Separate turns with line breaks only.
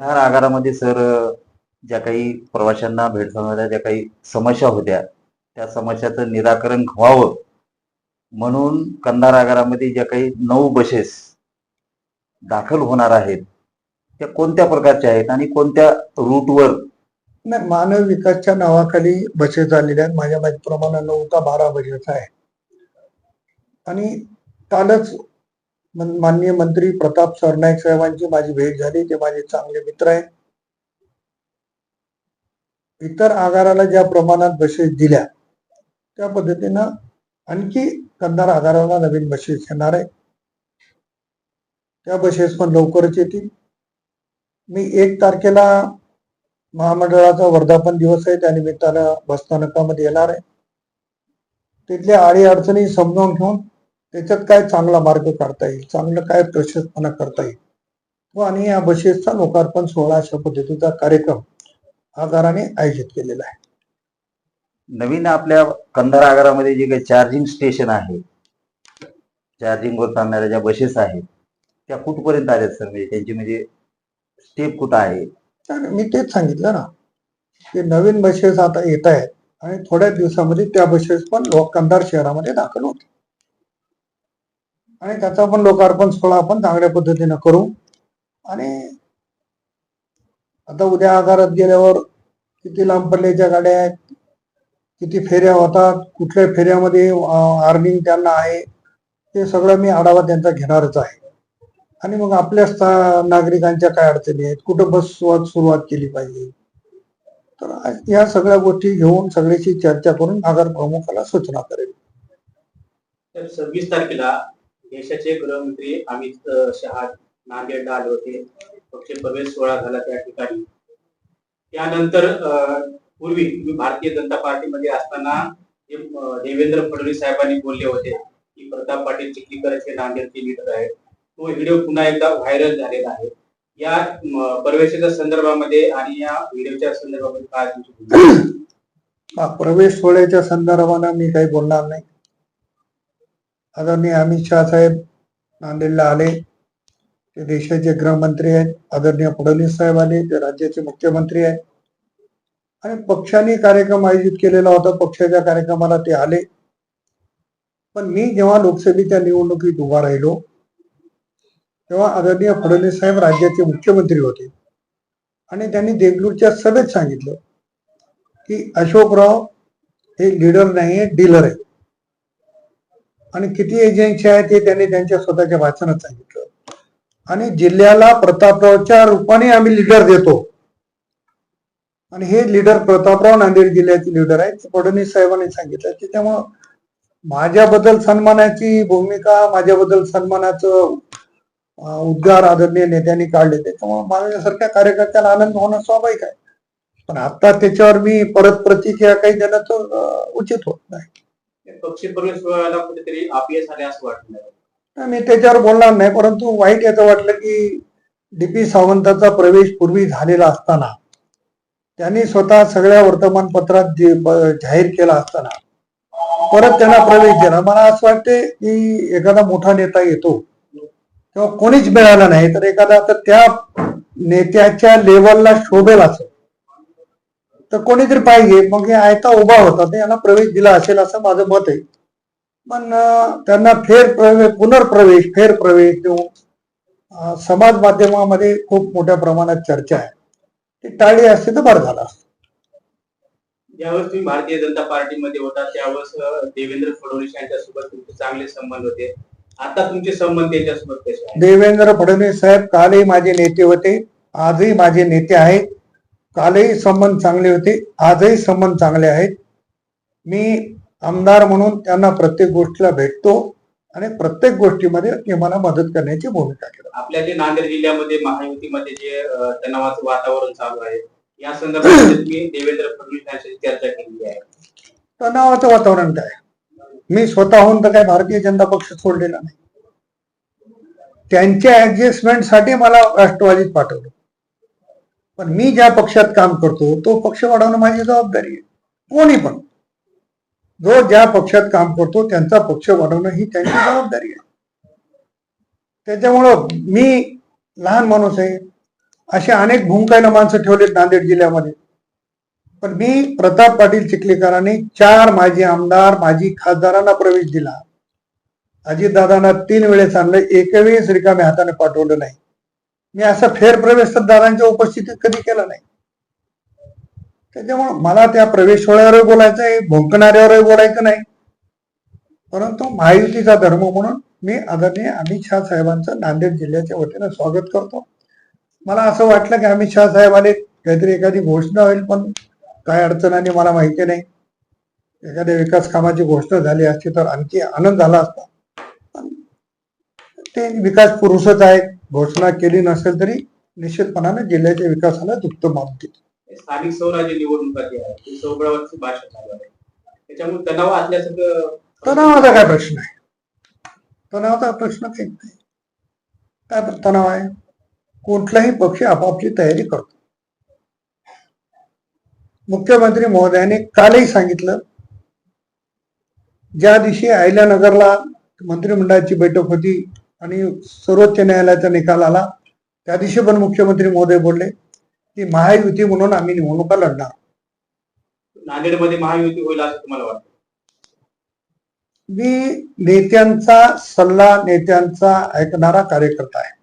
ह्या आगारामध्ये सर ज्या काही प्रवाशांना भेडसावणाऱ्या ज्या काही समस्या होत्या त्या समस्याचं निराकरण व्हावं. म्हणून कंधार आगारामध्ये ज्या काही नऊ बसेस दाखल होणार आहेत त्या कोणत्या प्रकारच्या आहेत आणि कोणत्या रूटवर?
नाही मानव विकासच्या नावाखाली बसेस झालेल्या आहेत. माझ्या माहितीप्रमाणे नऊ का बारा बसेस आहे आणि कालच माननीय मंत्री प्रताप सरनाईक साहेबांची माझी भेट झाली. ते माझे चांगले मित्र आहेत. इतर आगाराला ज्या प्रमाणात बसेस दिल्या त्या पद्धतीनं आणखी कंधार आगाराला नवीन बसेस येणार आहे. त्या बसेस पण लवकरच येतील. मी एक तारखेला महामंडळाचा वर्धापन दिवस आहे. त्या निमित्तानं बसस्थानकामध्ये येणार आहे. तिथल्या आडी अडचणी समजावून घेऊन त्याच्यात काय चांगला मार्ग काढता येईल? चांगलं काय प्रशस्तपणा करता येईल? व आणि या बसेसचा लोकार्पण सोहळा अशा पद्धतीचा कार्यक्रम आगाराने आयोजित केलेला आहे.
नवीन आपल्या कंधार आगारामध्ये जे काही चार्जिंग स्टेशन आहे चार्जिंगवर चालणाऱ्या ज्या बसेस आहेत त्या कुठपर्यंत आल्यात सर म्हणजे त्यांची म्हणजे स्टेप कुठं आहे?
मी तेच सांगितलं ना की नवीन बसेस आता येत आहेत आणि थोड्या दिवसामध्ये त्या बसेस पण कंधार शहरामध्ये दाखल होतील. आणि त्याचा पण लोकार्पण सोहळा आपण चांगल्या पद्धतीनं करू. आणि आता उद्या आगारात गेल्यावर किती लांब पल्ल्याच्या गाड्या आहेत किती फेऱ्या होतात कुठल्या फेऱ्यामध्ये अर्निंग त्यांना आहे ते सगळं मी आढावा त्यांचा घेणारच आहे. आणि मग आपल्या नागरिकांच्या काय अडचणी आहेत कुठं बस सुरुवात सुरुवात केली पाहिजे. तर या सगळ्या गोष्टी घेऊन सगळ्याशी चर्चा करून आगार प्रमुखाला सूचना करेल
सव्वीस तारखेला देशाचे गृहमंत्री अमित शहा नांदेडला आले होते. पक्ष प्रवेश सोहळा झाला त्या ठिकाणी. त्यानंतर पूर्वी तुम्ही भारतीय जनता पार्टीमध्ये असताना देवेंद्र फडणवीस साहेबांनी बोलले होते की प्रताप पाटील चिखलीकर हे नांदेडचे लीडर आहेत तो व्हिडिओ पुन्हा एकदा व्हायरल झालेला आहे. या प्रवेशाच्या संदर्भामध्ये आणि या व्हिडिओच्या संदर्भामध्ये काय तुमची
प्रवेश सोहळ्याच्या संदर्भानं मी काही बोलणार नाही. आदरणीय अमित शहा साहेब नांदेडला आले. ते देशाचे गृहमंत्री आहेत. आदरणीय फडणवीस साहेब आले ते राज्याचे मुख्यमंत्री आहेत. आणि पक्षाने कार्यक्रम आयोजित केलेला होता. पक्षाच्या कार्यक्रमाला ते आले. पण मी जेव्हा लोकसभेच्या निवडणुकीत उभा राहिलो तेव्हा आदरणीय फडणवीस साहेब राज्याचे मुख्यमंत्री होते. आणि त्यांनी देगलूरच्या सभेत सांगितलं की अशोकराव हे लीडर नाही आहे डीलर आहे आणि किती एजन्सी आहेत ते त्यांनी त्यांच्या स्वतःच्या भाषणात सांगितलं. आणि जिल्ह्याला प्रतापरावच्या रूपाने आम्ही लीडर देतो. आणि हे लीडर प्रतापराव नांदेड जिल्ह्याचे लीडर आहेत. फडणवीस साहेबांनी सांगितलं की त्यामुळं माझ्याबद्दल सन्मानाची भूमिका माझ्याबद्दल सन्मानाचं उद्गार आदरणीय नेत्यांनी काढले त्याच्यामुळे माझ्यासारख्या कार्यकर्त्याला आनंद होणं स्वाभाविक आहे. पण आता त्याच्यावर मी परत प्रतिक्रिया काही देणं तर उचित होत नाही.
पक्ष प्रवेश सोहळ्याला कुठेतरी अपयश आले असं वाटलं
मी त्याच्यावर बोलणार नाही परंतु वाईट याचं वाटलं की डीपी सावंताचा प्रवेश पूर्वी झालेला असताना त्यांनी स्वतः सगळ्या वर्तमानपत्रात जाहीर केला असताना परत त्यांना प्रवेश दिला. मला असं वाटते की एखादा मोठा नेता येतो तेव्हा कोणीच मिळाला नाही तर एखादा तर त्या नेत्याच्या लेवलला शोभेल असं. तर कोणीतरी पाहिजे मग हे आयता उभा होता याला प्रवेश दिला असेल असं माझं मत आहे. पण त्यांना फेर प्रवेश पुनर्प्रवेश फेर प्रवेश देऊन समाज माध्यमामध्ये खूप मोठ्या प्रमाणात चर्चा आहे. ती टाळली असते तर बरं झालं असतं.
ज्यावेळेस तुम्ही भारतीय जनता पार्टीमध्ये होता त्यावेळेस देवेंद्र फडणवीस यांच्यासोबत तुमचे चांगले संबंध होते. आता तुमचे संबंध त्यांच्यासोबत कसे
देवेंद्र फडणवीस साहेब कालही माझे नेते होते आजही माझे नेते आहेत. कालही संबंध चांगले होते आजही संबंध चांगले आहेत. मी आमदार म्हणून त्यांना प्रत्येक गोष्टीला भेटतो आणि प्रत्येक गोष्टीमध्ये ते मला मदत करण्याची भूमिका घेतात
आपल्या जे नांदेड जिल्ह्यामध्ये महायुतीमध्ये जे तणावाचं वातावरण चालू आहे या संदर्भात तुम्ही देवेंद्र फडणवीस यांच्याशी चर्चा केलेली आहे.
तणावाचं वातावरण काय? मी स्वतःहून तर काय भारतीय जनता पक्ष सोडलेला नाही. त्यांच्या ऍडजस्टमेंटसाठी मला राष्ट्रवादीत पाठवलं. पण मी ज्या पक्षात काम करतो तो पक्ष वाढवणं माझी जबाबदारी आहे. कोणी पण. जो ज्या पक्षात काम करतो त्यांचा पक्ष वाढवणं ही त्यांची जबाबदारी आहे. त्याच्यामुळं मी लहान माणूस आहे. असे अनेक भूमिकायला माणसं ठेवलेत नांदेड जिल्ह्यामध्ये. पण मी प्रताप पाटील चिखलीकरांनी चार माजी आमदार माजी खासदारांना प्रवेश दिला. अजितदादांना तीन वेळेस आणलं. एकही रिकाम्या हाताने पाठवलं नाही. मी असा फेरप्रवेश तर दादांच्या उपस्थितीत कधी केला नाही. त्याच्यामुळे मला त्या प्रवेश सोहळ्यावरही बोलायचं आहे भोंकणाऱ्यावरही बोलायचं नाही. परंतु महायुतीचा धर्म म्हणून मी आदरणीय अमित शहा साहेबांचं नांदेड जिल्ह्याच्या वतीनं स्वागत करतो. मला असं वाटलं की अमित शहा साहेबांनी काहीतरी एखादी घोषणा होईल पण काय अडचणांनी मला माहिती नाही. एखाद्या विकास कामाची घोषणा झाली असती तर आणखी आनंद झाला असता. ते विकास पुरुषच आहे घोषणा केली नसेल तरी निश्चितपणाने जिल्ह्याच्या विकासाला दुप्त मानतील
स्थानिक स्वराज्य निवडणुका जी आहे. ती भाषा चालू आहे. त्याच्यामुळे तणाव असल्यासारखं
तणावाचा काय प्रश्न आहे? तणावाचा प्रश्न काही नाही. काय तणाव आहे. कुठलाही पक्ष आपापली तयारी करतो. मुख्यमंत्री महोदयाने कालही सांगितलं ज्या दिवशी अहिल्यानगरला मंत्रिमंडळाची बैठक होती आणि सर्वोच्च न्यायालयाचा निकाल आला. त्या दिवशी पण मुख्यमंत्री महोदय बोलले की महायुती म्हणून आम्ही निवडणुका लढणार.
नांदेडमध्ये महायुती होईल असं तुम्हाला वाटतं?
मी नेत्यांचा सल्ला नेत्यांचा ऐकणारा कार्यकर्ता आहे.